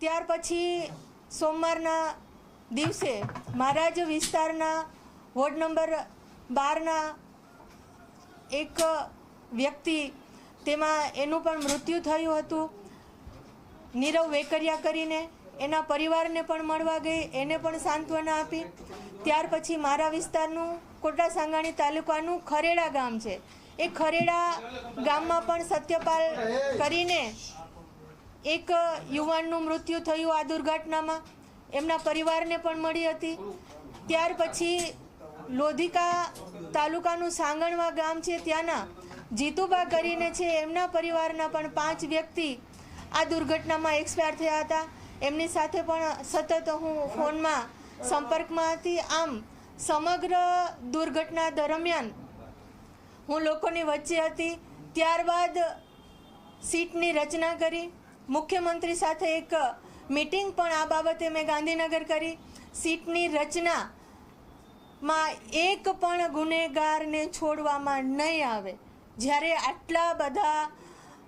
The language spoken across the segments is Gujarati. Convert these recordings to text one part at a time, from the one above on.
ત્યાર પછી સોમવારના દિવસે મારા જ વિસ્તારના વોર્ડ નંબર બારના એક વ્યક્તિ તેમાં એનું પણ મૃત્યુ થયું હતું. નીરવ વેકરિયા કરીને એના પરિવારને પણ મળવા ગઈ, એને પણ સાંત્વના આપી. ત્યાર પછી મારા વિસ્તારનું કોટા સાંગાણી તાલુકાનું ખરેડા ગામ છે. એ ખરેડા ગામમાં પણ સત્યપાલ કરીને એક યુવાનનું મૃત્યુ થયું આ દુર્ઘટનામાં. એમના પરિવારને પણ મળી હતી. ત્યાર પછી લોધિકા તાલુકાનું સાંગણવા ગામ છે, ત્યાંના જીતુબા કરીને છે, એમના પરિવારના પણ પાંચ વ્યક્તિ આ દુર્ઘટનામાં એક્સપાયર થયા હતા. એમની સાથે પણ સતત હું ફોનમાં સંપર્કમાં હતી. આમ, સમગ્ર દુર્ઘટના દરમિયાન હું લોકોની વચ્ચે હતી. ત્યારબાદ સીટની રચના કરી. મુખ્યમંત્રી સાથે એક મીટિંગ પણ આ બાબતે મેં ગાંધીનગર કરી. સીટની રચના માં એક પણ ગુનેગારને છોડવામાં નહીં આવે. જ્યારે આટલા બધા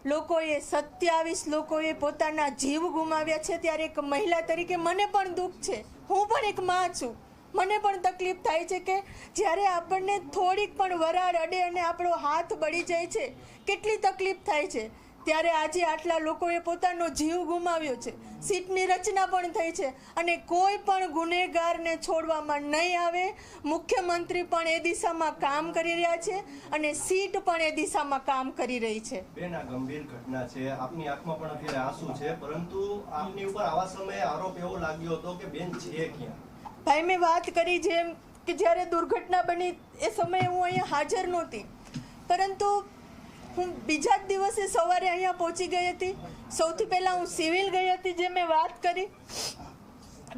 લોકોએ, સત્યાવીસ લોકોએ પોતાના જીવ ગુમાવ્યા છે, ત્યારે એક મહિલા તરીકે મને પણ દુઃખ છે. હું પણ એક માં છું. મને પણ તકલીફ થાય છે કે જ્યારે આપણને થોડીક પણ વરાળ અડે અને આપણો હાથ બળી જાય છે, કેટલી તકલીફ થાય છે. ત્યારે આજે આટલા લોકોએ પોતાનો જીવ ગુમાવ્યો છે. સીટની રચના પણ થઈ છે અને કોઈ પણ ગુનેગારને છોડવામાં નહીં આવે. મુખ્યમંત્રી પણ એ દિશામાં કામ કરી રહ્યા છે અને સીટ પણ એ દિશામાં કામ કરી રહી છે. બેન આ ગંભીર ઘટના છે. આપની આંખમાં પણ અત્યારે આંસુ છે પરંતુ આપની ઉપર આવા સમયે આરોપ એવો લાગ્યો હતો કે બેન છે ક્યાં? ભાઈ મેં વાત કરી જેમ કે જ્યારે દુર્ઘટના બની એ સમયે હું અહીંયા હાજર નહોતી. પરંતુ હું બીજા જ દિવસે સવારે અહીંયા પહોંચી ગઈ હતી. સૌથી પહેલાં હું સિવિલ ગઈ હતી જે મેં વાત કરી.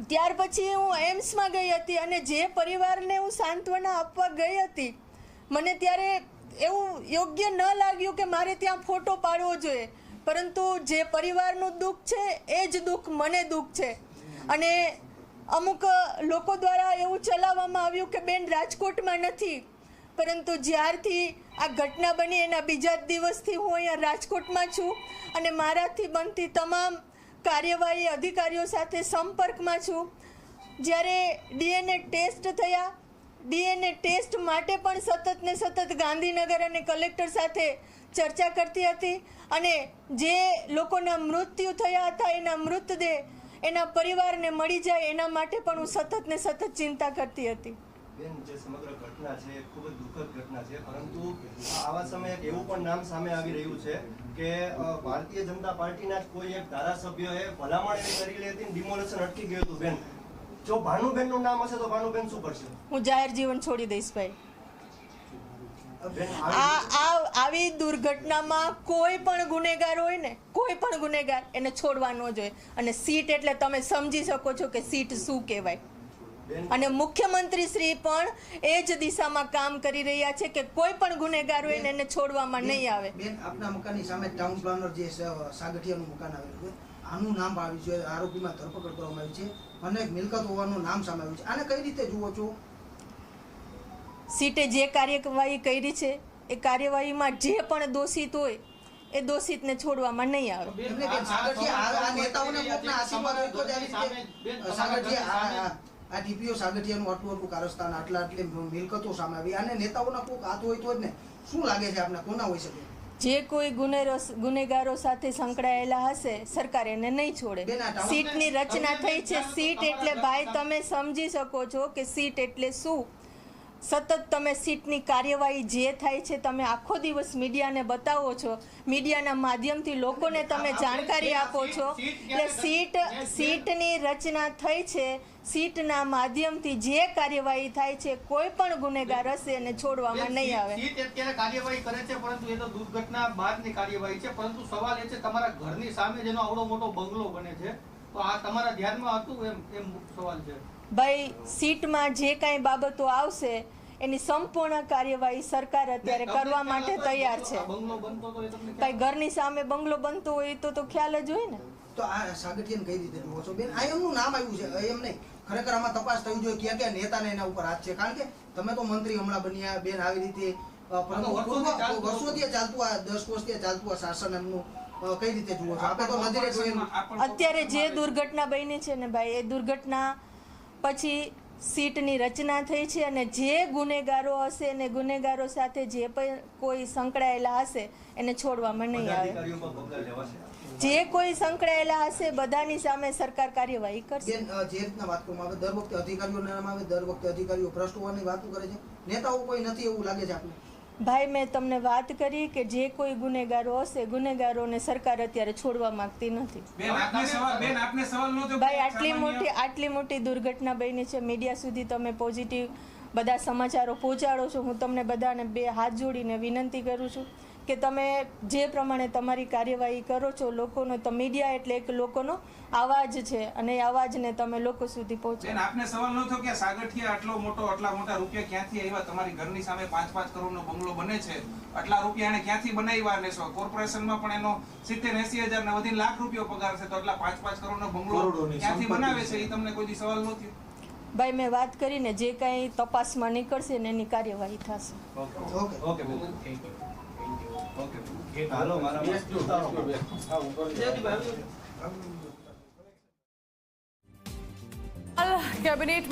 ત્યાર પછી હું એમ્સમાં ગઈ હતી અને જે પરિવારને હું સાંત્વના આપવા ગઈ હતી, મને ત્યારે એવું યોગ્ય ન લાગ્યું કે મારે ત્યાં ફોટો પાડવો જોઈએ. પરંતુ જે પરિવારનું દુઃખ છે, એ જ દુઃખ મને દુઃખ છે. અને અમુક લોકો દ્વારા એવું ચલાવવામાં આવ્યું કે બેન રાજકોટમાં નથી. પરંતુ જ્યારથી આ ઘટના બની એના બીજા દિવસથી હું અહીંયા રાજકોટમાં છું અને મારાથી બનતી તમામ કાર્યવાહી અધિકારીઓ સાથે સંપર્કમાં છું. જ્યારે ડીએનએ ટેસ્ટ થયા, ડીએનએ ટેસ્ટ માટે પણ સતત ને સતત ગાંધીનગર અને કલેક્ટર સાથે ચર્ચા કરતી હતી અને જે લોકોના મૃત્યુ થયા હતા, એના મૃતદેહ એના પરિવારને મળી જાય એના માટે પણ હું સતત ને સતત ચિંતા કરતી હતી. બેન જે સમગ્ર ઘટના છે ખૂબ જ દુઃખદ ઘટના છે. પરંતુ આવા સમયે એવું પણ નામ સામે આવી રહ્યું છે કે ભારતીય જનતા પાર્ટીના જ કોઈ એક ધારાસભ્યએ ભલામણ એવી કરેલી હતી ડિમોલેશન અટકી ગયું હતું. બેન જો ભાનુબેનનું નામ હશે તો ભાનુબેન શું કરશે? હું જાહેર જીવન છોડી દઈશ ભાઈ. આ આવી દુર્ઘટનામાં કોઈ પણ ગુનેગાર હોય ને કોઈ પણ ગુનેગાર એને છોડવા ન જોઈએ. અને સીટ એટલે તમે સમજી શકો છો કે સીટ શું કહેવાય. અને મુખ્યમંત્રી શ્રી પણ એ જ દિશામાં કામ કરી રહ્યા છે કે કોઈ પણ ગુનેગાર હોય એને છોડવામાં નહીં આવે. બેન આપના મકાનની સામે ટાઉન પ્લાનર જે સાગઠિયાનું મકાન આવેલું છે આનું નામ આવ્યું છે આરોપીમાં ધરપકડ કરવામાં આવી છે અને મિલકત હોવાનું નામ સામે આવ્યું છે. આને કઈ રીતે જુઓ છો? સીટે જે કાર્યવાહી કરી છે એ કાર્યવાહીમાં જે પણ દોષિત હોય એ દોષિતને છોડવામાં નહીં આવે. બેન આ- નેતાઓને આશીર્વાદ આ- ટીપીઓ સાગઠિયાનું આટલું આટલું કારસ્તાન આટલા આટલી મિલકતો સામે આવી. અને નેતાઓના કોઈક હાથ હોય તો જ ને. શું લાગે છે આપને? કોના હોઈ શકે? જે કોઈ ગુનેરો ગુનેગારો સાથે સંકળાયેલા હશે સરકાર એને નહીં છોડે. સીટની રચના થઈ છે. સીટ એટલે ભાઈ તમે સમજી શકો છો કે સીટ એટલે શું? સતત તમે સીટની કાર્યવાહી જે થાય છે તમે આખો દિવસ મીડિયાને બતાવો છો. મીડિયાના માધ્યમથી લોકોને તમે જાણકારી આપો છો. એટલે સીટ સીટની રચના થઈ છે. સીટના માધ્યમથી જે કાર્યવાહી થાય છે કોઈ પણ ગુનેગાર હશે એને છોડવામાં નહીં આવે. સીટ અત્યારે કાર્યવાહી કરે છે પરંતુ એ તો દુર્ઘટના બાદની કાર્યવાહી છે. પરંતુ સવાલ એ છે તમારા ઘરની સામે જેનો આવડો મોટો બંગલો બને છે તો આ તમારા ધ્યાનમાં હતું એમ? એમ સવાલ છે. ભાઈ સીટમાં જે કાંઈ બાબતો આવશે એની સંપૂર્ણ કાર્યવાહી સરકાર અત્યારે કરવા માટે તૈયાર છે. ભાઈ ઘરની સામે બંગલો બનતો હોય તો તો ખ્યાલ જ હોય ને. તો આ સાગઠિયાને કઈ રીતે જુઓ છો બેન? આ એમનું નામ આવ્યું છે એમ નહીં. ખરેખર આમાં તપાસ થવી જોઈએ ક્યાં ક્યાં નેતાને એના ઉપર હાથ છે. કારણ કે તમે તો મંત્રી હમણાં બન્યા બેન આવી રીતે વર્ષોથી ચાલતું આ દસ વર્ષથી ચાલતું આ શાસન એમનું કઈ રીતે જુઓ છો? આપણે તો નજરે અત્યારે જે દુર્ઘટના બની છે ને ભાઈ એ દુર્ઘટના પછી સીટની રચના થઈ છે અને જે ગુનેગારો હશે અને ગુનેગારો સાથે જે પણ કોઈ સંકળાયેલા હશે એને છોડવામાં નહીં આવે. જે કોઈ સંકળાયેલા હશે બધાની સામે સરકાર કાર્યવાહી કરશે. જે રીતના વાત કરવામાં આવે દર વખતે અધિકારીઓ નામ આવે દર વખતે અધિકારીઓ ભ્રષ્ટ હોવાની વાતો કરે છે. નેતાઓ કોઈ નથી એવું લાગે છે આપને ભાઈ મેં તમને વાત કરી કે જે કોઈ ગુનેગારો હશે ગુનેગારોને સરકાર અત્યારે છોડવા માંગતી નથી. ભાઈ આટલી મોટી આટલી મોટી દુર્ઘટના બની છે મીડિયા સુધી તમે પોઝિટિવ બધા સમાચારો પહોંચાડો છો. હું તમને બધાને બે હાથ જોડીને વિનંતી કરું છું. કે તમે જે પ્રમાણે તમારી કાર્યવાહી કરો છો લોકોનો તો મીડિયા એટલે એક લોકોનો અવાજ છે અને એ અવાજને તમે લોકો સુધી બેન પહોંચાડો આપને સવાલ નહોતો કે સાગઠિયા આટલો મોટો આટલા મોટા રૂપિયા ક્યાંથી આવ્યા? તમારી ઘરની સામે પાંચ પાંચ કરોડનો બંગલો બને છે. આટલા રૂપિયા એને ક્યાંથી બનાવ્યા અને સો- કોર્પોરેશનમાં પણ એનો સિત્તેર એસી હજાર ને વધીને લાખ રૂપિયો પગાર છે તો આટલા પાંચ પાંચ કરોડનો બંગલો ક્યાંથી બનાવે છે. એ તમને કોઈ દી સવાલ નહોતી ભાઈ મેં વાત કરીને જે કાંઈ તપાસમાં નીકળશે ને એની કાર્યવાહી થશે. Okay okay. ઓકે હાલો મારા ઉતારો. કેબિનેટ